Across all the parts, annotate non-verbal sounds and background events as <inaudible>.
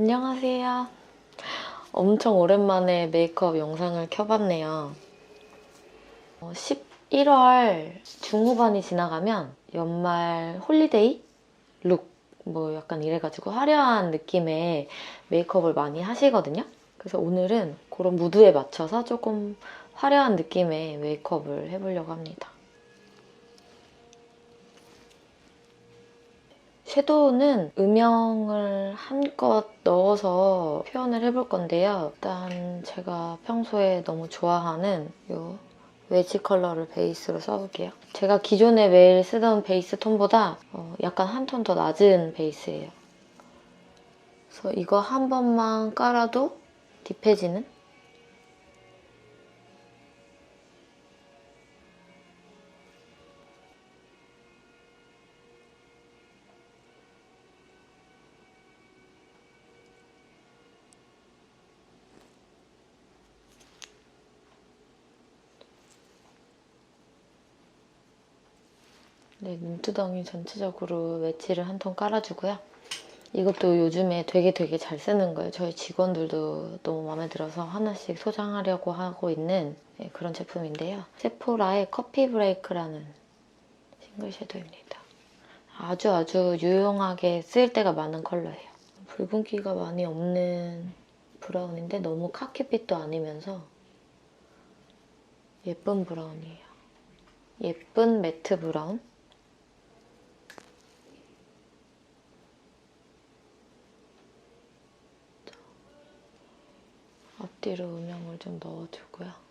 안녕하세요. 엄청 오랜만에 메이크업 영상을 켜봤네요. 어, 11월 중후반이 지나가면 연말 홀리데이 룩, 뭐 약간 이래가지고 화려한 느낌의 메이크업을 많이 하시거든요. 그래서 오늘은 그런 무드에 맞춰서 조금 화려한 느낌의 메이크업을 해보려고 합니다. 섀도우는 음영을 한껏 넣어서 표현을 해볼 건데요. 일단 제가 평소에 너무 좋아하는 이 웨지 컬러를 베이스로 써볼게요. 제가 기존에 매일 쓰던 베이스 톤보다 어, 약간 한 톤 더 낮은 베이스예요. 그래서 이거 한 번만 깔아도 딥해지는? 눈두덩이 전체적으로 웨지를 한 통 깔아주고요. 이것도 요즘에 되게 되게 잘 쓰는 거예요. 저희 직원들도 너무 마음에 들어서 하나씩 소장하려고 하고 있는 네, 그런 제품인데요. 세포라의 커피 브레이크라는 싱글 섀도우입니다. 아주 아주 유용하게 쓰일 때가 많은 컬러예요. 붉은기가 많이 없는 브라운인데 너무 카키빛도 아니면서 예쁜 브라운이에요. 예쁜 매트 브라운. 앞뒤로 음영을 좀 넣어주고요.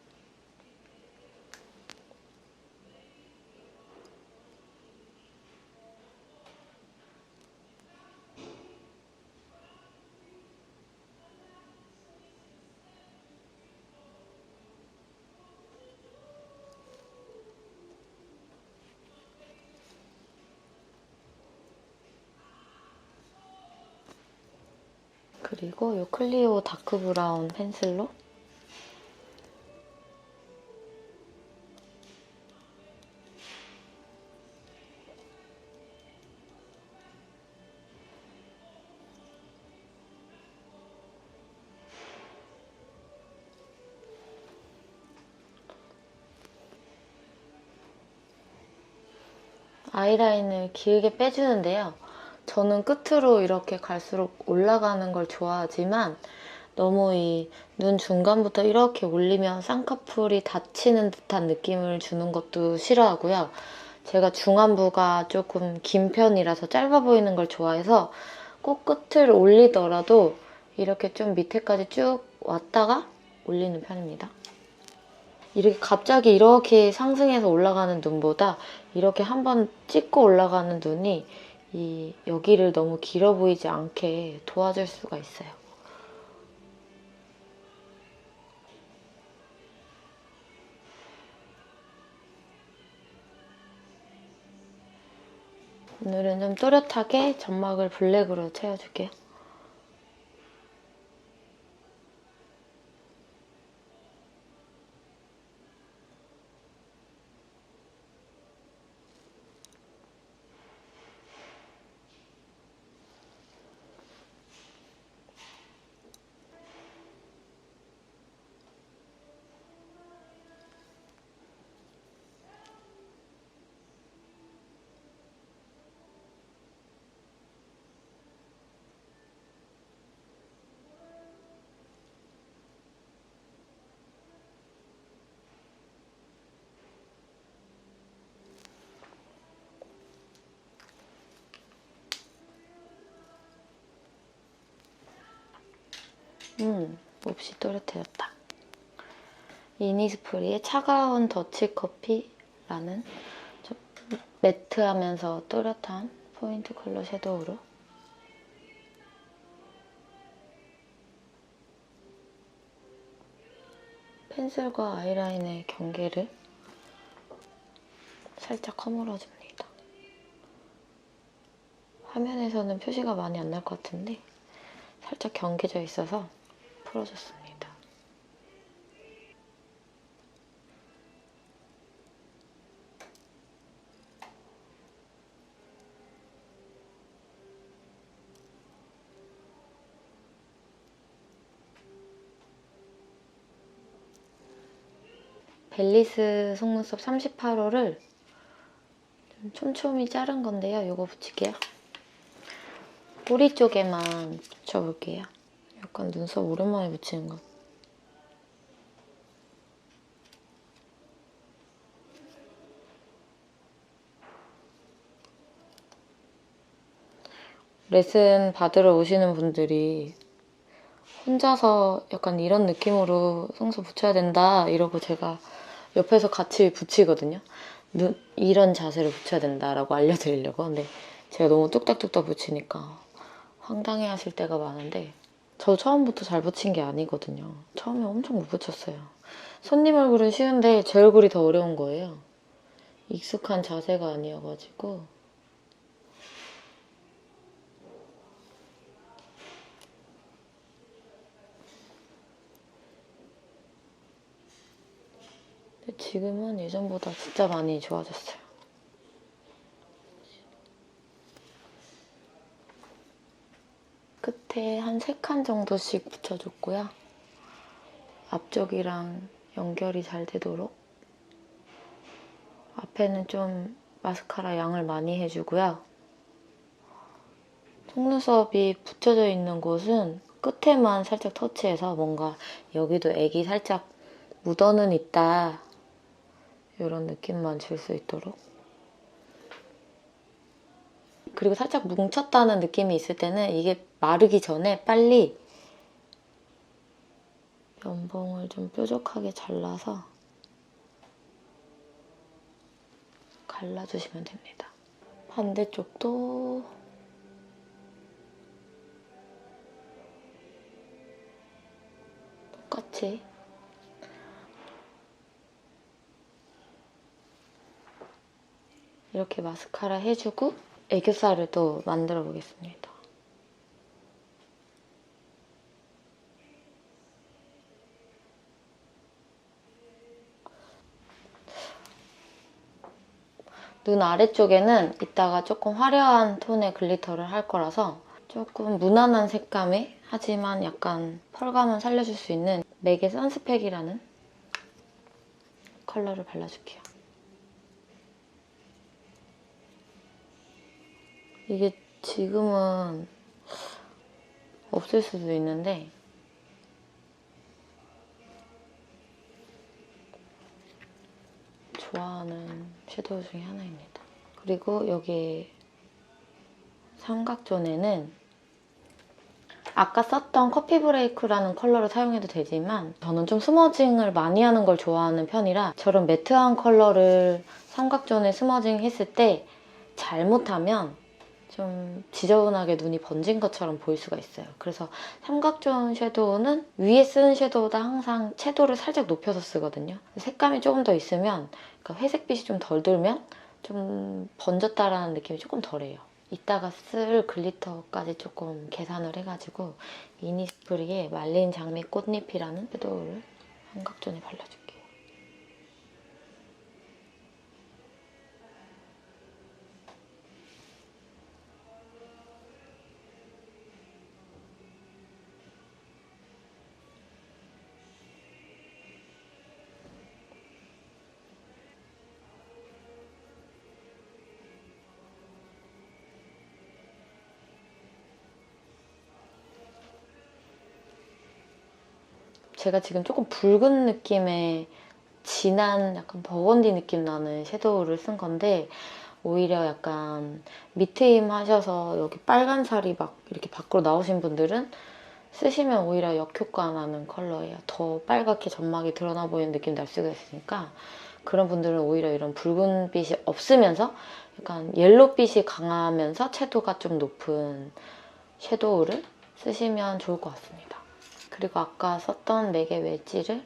그리고 이 클리오 다크 브라운 펜슬로 아이라인을 길게 빼주는데요. 저는 끝으로 이렇게 갈수록 올라가는 걸 좋아하지만 너무 이 눈 중간부터 이렇게 올리면 쌍꺼풀이 닫히는 듯한 느낌을 주는 것도 싫어하고요. 제가 중안부가 조금 긴 편이라서 짧아 보이는 걸 좋아해서 꼭 끝을 올리더라도 이렇게 좀 밑에까지 쭉 왔다가 올리는 편입니다. 이렇게 갑자기 이렇게 상승해서 올라가는 눈보다 이렇게 한번 찍고 올라가는 눈이 이 여기를 너무 길어 보이지 않게 도와줄 수가 있어요. 오늘은 좀 또렷하게 점막을 블랙으로 채워줄게요. 음, 몹시 또렷해졌다. 이니스프리의 차가운 더치 커피라는 좀 매트하면서 또렷한 포인트 컬러 섀도우로 펜슬과 아이라인의 경계를 살짝 허물어줍니다. 화면에서는 표시가 많이 안 날 것 같은데 살짝 경계져 있어서 풀어줬습니다. 벨리스 속눈썹 38호를 좀 촘촘히 자른 건데요. 이거 붙일게요. 뿌리 쪽에만 붙여볼게요. 약간 눈썹 오랜만에 붙이는 것. 레슨 받으러 오시는 분들이 혼자서 약간 이런 느낌으로 속눈썹 붙여야 된다 이러고 제가 옆에서 같이 붙이거든요. 눈, 이런 자세로 붙여야 된다라고 알려드리려고. 근데 제가 너무 뚝딱뚝딱 붙이니까 황당해 하실 때가 많은데 저 처음부터 잘 붙인 게 아니거든요. 처음에 엄청 못 붙였어요. 손님 얼굴은 쉬운데 제 얼굴이 더 어려운 거예요. 익숙한 자세가 아니어가지고 지금은 예전보다 진짜 많이 좋아졌어요. 끝에 한 세 칸 정도씩 붙여줬고요. 앞쪽이랑 연결이 잘 되도록 앞에는 좀 마스카라 양을 많이 해주고요. 속눈썹이 붙여져 있는 곳은 끝에만 살짝 터치해서 뭔가 여기도 애기 살짝 묻어는 있다 이런 느낌만 줄 수 있도록 그리고 살짝 뭉쳤다는 느낌이 있을 때는 이게 마르기 전에 빨리 면봉을 좀 뾰족하게 잘라서 갈라주시면 됩니다. 반대쪽도 똑같이 이렇게 마스카라 해주고 애교살을 또 만들어 보겠습니다. 눈 아래쪽에는 이따가 조금 화려한 톤의 글리터를 할 거라서 조금 무난한 색감에 하지만 약간 펄감은 살려줄 수 있는 맥의 선스펙이라는 컬러를 발라줄게요. 이게 지금은 없을 수도 있는데 좋아하는 섀도우 중에 하나입니다. 그리고 여기 삼각존에는 아까 썼던 커피 브레이크라는 컬러를 사용해도 되지만 저는 좀 스머징을 많이 하는 걸 좋아하는 편이라 저런 매트한 컬러를 삼각존에 스머징 했을 때 잘못하면 좀 지저분하게 눈이 번진 것처럼 보일 수가 있어요. 그래서 삼각존 섀도우는 위에 쓰는 섀도우보다 항상 채도를 살짝 높여서 쓰거든요. 색감이 조금 더 있으면 그러니까 회색빛이 좀 덜 돌면 좀 번졌다라는 느낌이 조금 덜해요. 이따가 쓸 글리터까지 조금 계산을 해가지고 이니스프리의 말린 장미 꽃잎이라는 섀도우를 삼각존에 발라줄게요. 제가 지금 조금 붉은 느낌의 진한 약간 버건디 느낌 나는 섀도우를 쓴 건데 오히려 약간 밑트임 하셔서 여기 빨간 살이 막 이렇게 밖으로 나오신 분들은 쓰시면 오히려 역효과 나는 컬러예요. 더 빨갛게 점막이 드러나 보이는 느낌 날 수가 있으니까 그런 분들은 오히려 이런 붉은빛이 없으면서 약간 옐로빛이 강하면서 채도가 좀 높은 섀도우를 쓰시면 좋을 것 같습니다. 그리고 아까 썼던 맥의 웨지를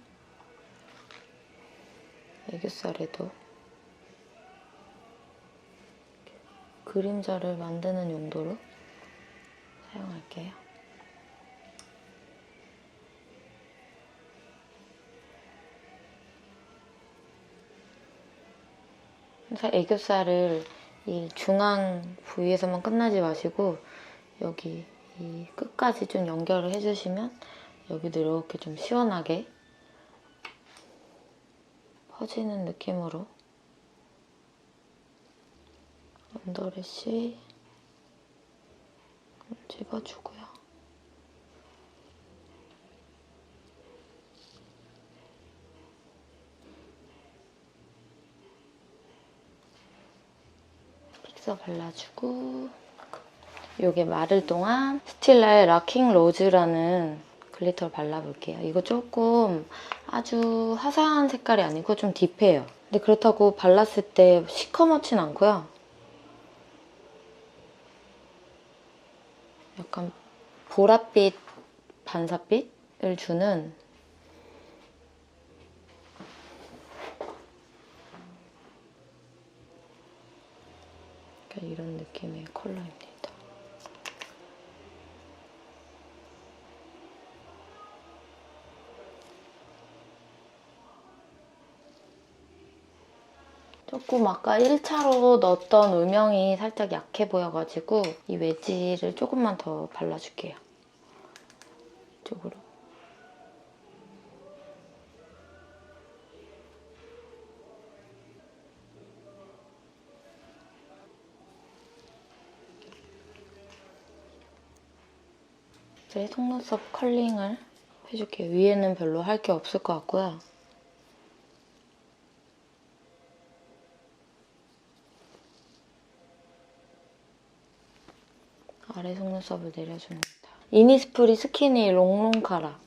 애교살에도 그림자를 만드는 용도로 사용할게요. 항상 애교살을 이 중앙 부위에서만 끝나지 마시고 여기 이 끝까지 좀 연결을 해주시면 여기도 이렇게 좀 시원하게 퍼지는 느낌으로 언더래쉬 집어주고요. 픽서 발라주고 요게 마를 동안 스틸라의 락킹 로즈라는 글리터를 발라볼게요. 이거 조금 아주 화사한 색깔이 아니고 좀 딥해요. 근데 그렇다고 발랐을 때 시커멓진 않고요. 약간 보랏빛 반사빛을 주는 이런 느낌의 컬러입니다. 조금 아까 1차로 넣었던 음영이 살짝 약해 보여가지고 이 웨지를 조금만 더 발라줄게요. 이쪽으로. 이제 속눈썹 컬링을 해줄게요. 위에는 별로 할 게 없을 것 같고요. 아래 속눈썹을 내려줍니다. 이니스프리 스키니 롱롱 카라.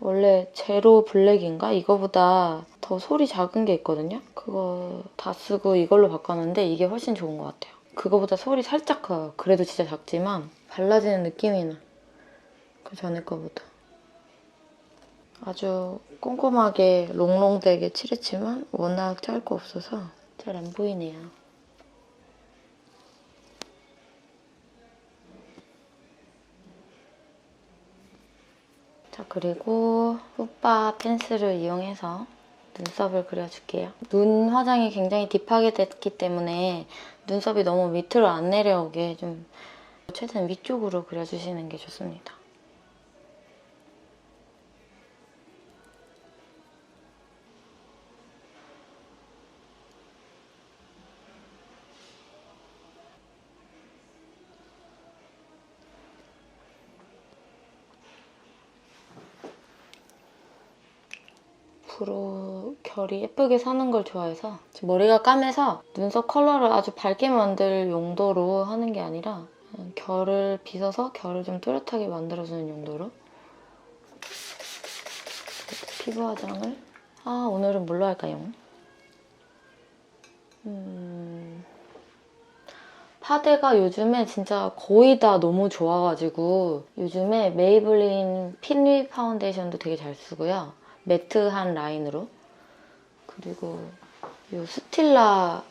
원래 제로 블랙인가? 이거보다 더 소리 작은 게 있거든요? 그거 다 쓰고 이걸로 바꿨는데 이게 훨씬 좋은 것 같아요. 그거보다 소리 살짝 커요. 그래도 진짜 작지만 발라지는 느낌이 나. 그 전에 거보다. 아주 꼼꼼하게 롱롱되게 칠했지만 워낙 짧고 없어서 잘 안 보이네요. 자 그리고 푸빠 펜슬을 이용해서 눈썹을 그려줄게요. 눈 화장이 굉장히 딥하게 됐기 때문에 눈썹이 너무 밑으로 안 내려오게 좀 최대한 위쪽으로 그려주시는 게 좋습니다. 앞으로 결이 예쁘게 사는 걸 좋아해서 머리가 까매서 눈썹 컬러를 아주 밝게 만들 용도로 하는 게 아니라 결을 빗어서 결을 좀 뚜렷하게 만들어주는 용도로 피부 화장을 아 오늘은 뭘로 할까요? 음... 파데가 요즘에 진짜 거의 다 너무 좋아가지고 요즘에 메이블린 핀리 파운데이션도 되게 잘 쓰고요. 매트한 라인으로 그리고 이 스틸라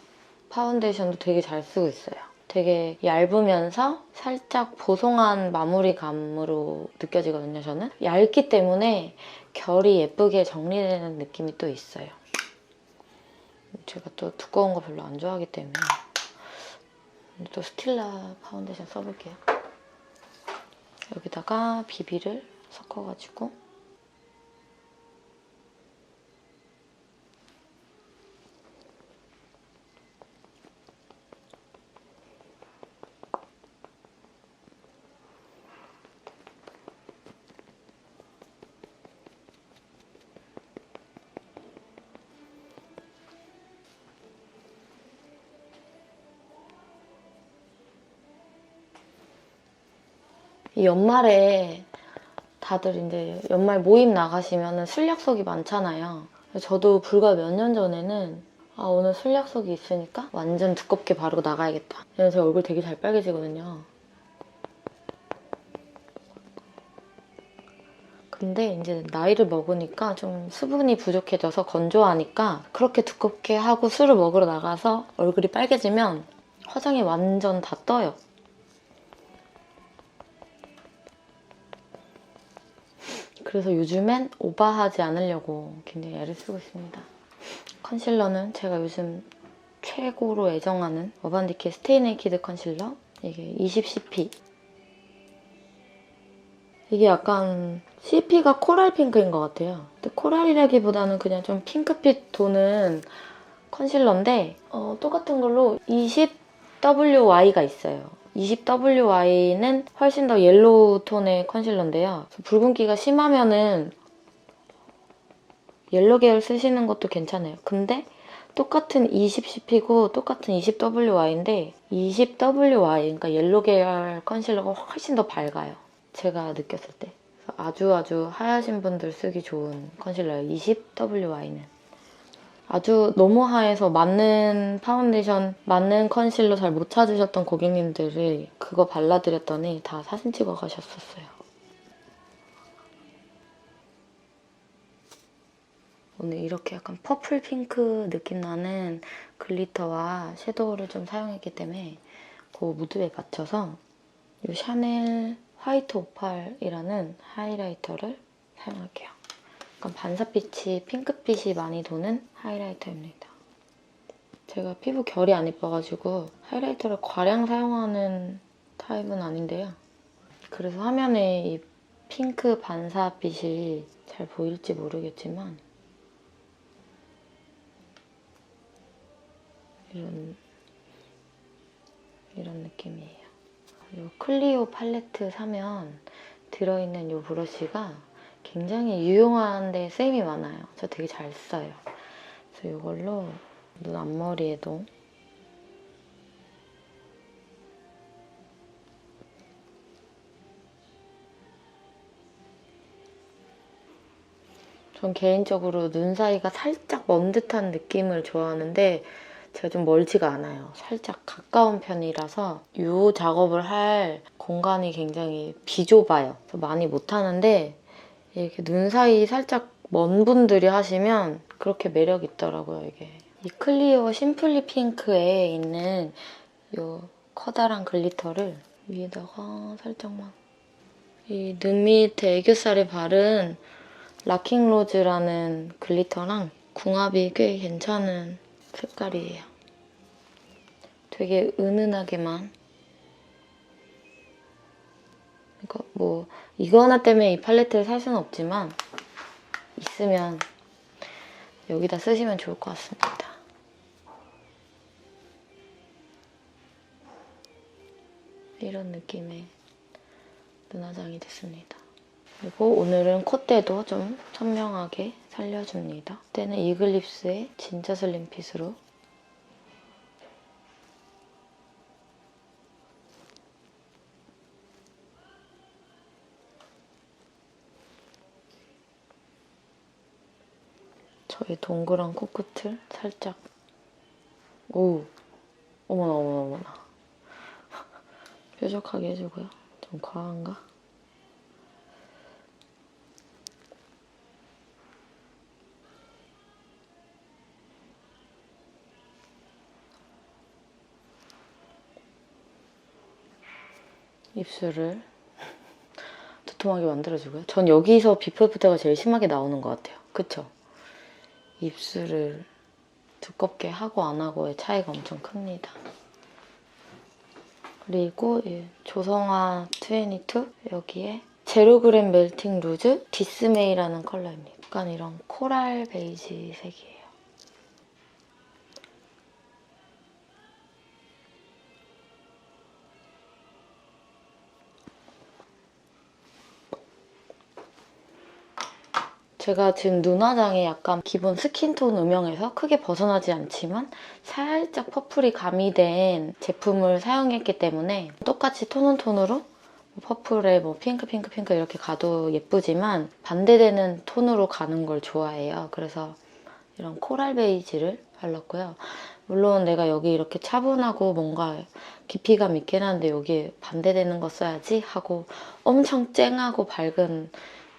파운데이션도 되게 잘 쓰고 있어요. 되게 얇으면서 살짝 보송한 마무리감으로 느껴지거든요, 저는. 얇기 때문에 결이 예쁘게 정리되는 느낌이 또 있어요. 제가 또 두꺼운 거 별로 안 좋아하기 때문에 또 스틸라 파운데이션 써볼게요. 여기다가 비비를 섞어가지고 이 연말에 다들 이제 연말 모임 나가시면 술 약속이 많잖아요. 저도 불과 몇 년 전에는 아 오늘 술 약속이 있으니까 완전 두껍게 바르고 나가야겠다. 왜냐면 제 얼굴 되게 잘 빨개지거든요. 근데 이제 나이를 먹으니까 좀 수분이 부족해져서 건조하니까 그렇게 두껍게 하고 술을 먹으러 나가서 얼굴이 빨개지면 화장이 완전 다 떠요. 그래서 요즘엔 오버하지 않으려고 굉장히 애를 쓰고 있습니다. 컨실러는 제가 요즘 최고로 애정하는 어반디케 스테이 네이키드 컨실러 이게 20cp 이게 약간 CP가 코랄 핑크인 것 같아요. 근데 코랄이라기보다는 그냥 좀 핑크빛 도는 컨실러인데 어, 똑같은 걸로 20WY가 있어요. 20WY는 훨씬 더 옐로우 톤의 컨실러인데요. 붉은기가 심하면은 옐로 계열 쓰시는 것도 괜찮아요. 근데 똑같은 20CP고 똑같은 20WY인데 20WY, 그러니까 옐로 계열 컨실러가 훨씬 더 밝아요. 제가 느꼈을 때. 아주 아주 하얗신 분들 쓰기 좋은 컨실러예요. 20WY는. 아주 너무 하얘서 맞는 파운데이션, 맞는 컨실러 잘 못 찾으셨던 고객님들이 그거 발라드렸더니 다 사진 찍어 가셨었어요. 오늘 이렇게 약간 퍼플 핑크 느낌 나는 글리터와 섀도우를 좀 사용했기 때문에 그 무드에 맞춰서 이 샤넬 화이트 오팔이라는 하이라이터를 사용할게요. 약간 반사빛이 핑크빛이 많이 도는 하이라이터입니다. 제가 피부 결이 안 예뻐가지고 하이라이터를 과량 사용하는 타입은 아닌데요. 그래서 화면에 이 핑크 반사빛이 잘 보일지 모르겠지만 이런 이런 느낌이에요. 이 클리오 팔레트 사면 들어있는 이 브러쉬가 굉장히 유용한데 쓰임이 많아요. 저 되게 잘 써요. 그래서 이걸로 눈 앞머리에도 전 개인적으로 눈 사이가 살짝 먼 듯한 느낌을 좋아하는데 제가 좀 멀지가 않아요. 살짝 가까운 편이라서 이 작업을 할 공간이 굉장히 비좁아요. 많이 못하는데 이렇게 눈 사이 살짝 먼 분들이 하시면 그렇게 매력 있더라고요, 이게. 이 클리오 심플리 핑크에 있는 이 커다란 글리터를 위에다가 살짝만 이 눈 밑에 애교살에 바른 락킹 로즈라는 글리터랑 궁합이 꽤 괜찮은 색깔이에요. 되게 은은하게만 뭐 이거 하나 때문에 이 팔레트를 살 수는 없지만 있으면 여기다 쓰시면 좋을 것 같습니다. 이런 느낌의 눈화장이 됐습니다. 그리고 오늘은 콧대도 좀 선명하게 살려줍니다. 콧대는 이글립스의 진짜 슬림핏으로 저의 동그란 코끝을 살짝 오 어머나 어머나 어머나 <laughs> 뾰족하게 해주고요. 좀 과한가? 입술을 두툼하게 만들어주고요. 전 여기서 비포 애프터가 제일 심하게 나오는 것 같아요. 그쵸? 입술을 두껍게 하고 안 하고의 차이가 엄청 큽니다. 그리고 이 조성아 22 여기에 제로그램 멜팅 루즈 디스메이라는 컬러입니다. 약간 이런 코랄 베이지 색이에요. 제가 지금 눈화장에 약간 기본 스킨톤 음영에서 크게 벗어나지 않지만 살짝 퍼플이 가미된 제품을 사용했기 때문에 똑같이 톤은 톤으로 퍼플에 뭐 핑크 핑크 핑크 이렇게 가도 예쁘지만 반대되는 톤으로 가는 걸 좋아해요. 그래서 이런 코랄 베이지를 발랐고요. 물론 내가 여기 이렇게 차분하고 뭔가 깊이감 있긴 한데 여기 반대되는 거 써야지 하고 엄청 쨍하고 밝은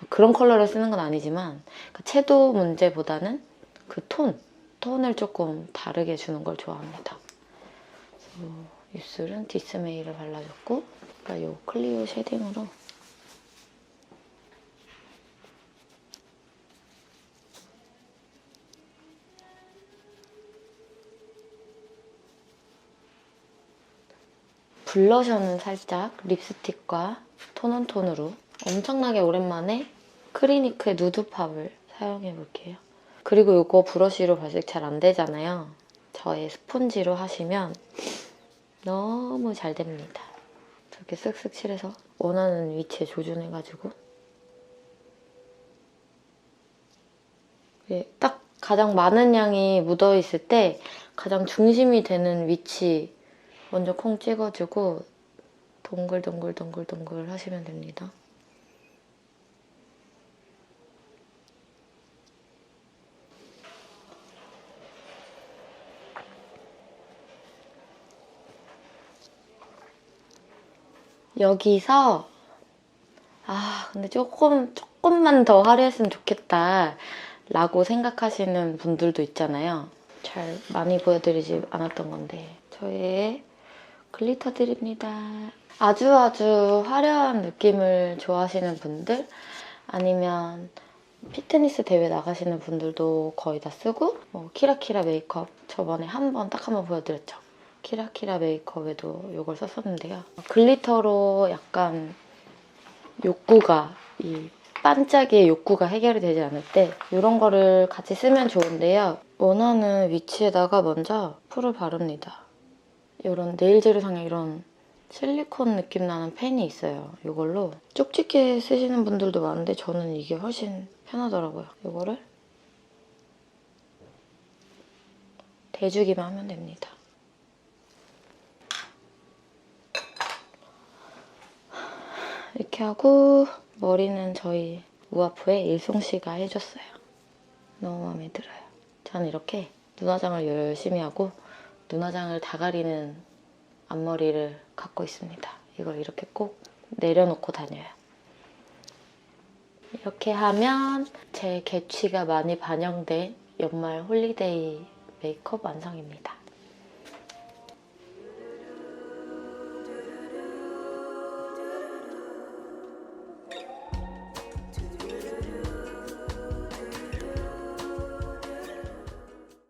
그런 컬러를 쓰는 건 아니지만 그 채도 문제보다는 그 톤, 톤을 조금 다르게 주는 걸 좋아합니다. 입술은 디스메이를 발라줬고 그러니까 이 클리오 쉐딩으로 블러셔는 살짝 립스틱과 톤온톤으로 엄청나게 오랜만에 크리니크의 누드팝을 사용해 볼게요. 그리고 이거 브러쉬로 발색 잘 안 되잖아요. 저의 스폰지로 하시면 너무 잘 됩니다. 저렇게 쓱쓱 칠해서 원하는 위치에 조준해가지고 이게 딱 가장 많은 양이 묻어 있을 때 가장 중심이 되는 위치 먼저 콩 찍어주고 동글동글동글동글 하시면 됩니다. 여기서 아 근데 조금 조금만 더 화려했으면 좋겠다 라고 생각하시는 분들도 있잖아요. 잘 많이 보여드리지 않았던 건데 저의 글리터 드립니다. 아주 아주 화려한 느낌을 좋아하시는 분들 아니면 피트니스 대회 나가시는 분들도 거의 다 쓰고 뭐 키라키라 메이크업 저번에 한 번 딱 한 번 보여드렸죠 키라키라 메이크업에도 이걸 썼었는데요. 글리터로 약간 욕구가 이 반짝이의 욕구가 해결이 되지 않을 때 이런 거를 같이 쓰면 좋은데요. 원하는 위치에다가 먼저 풀을 바릅니다. 이런 네일 재료상에 이런 실리콘 느낌 나는 펜이 있어요. 이걸로 쪽집게 쓰시는 분들도 많은데 저는 이게 훨씬 편하더라고요. 이거를 대주기만 하면 됩니다. 하고 머리는 저희 우아프의 일송 씨가 해줬어요. 너무 마음에 들어요. 저는 이렇게 눈화장을 열심히 하고 눈화장을 다 가리는 앞머리를 갖고 있습니다. 이걸 이렇게 꼭 내려놓고 다녀요. 이렇게 하면 제 개취가 많이 반영된 연말 홀리데이 메이크업 완성입니다.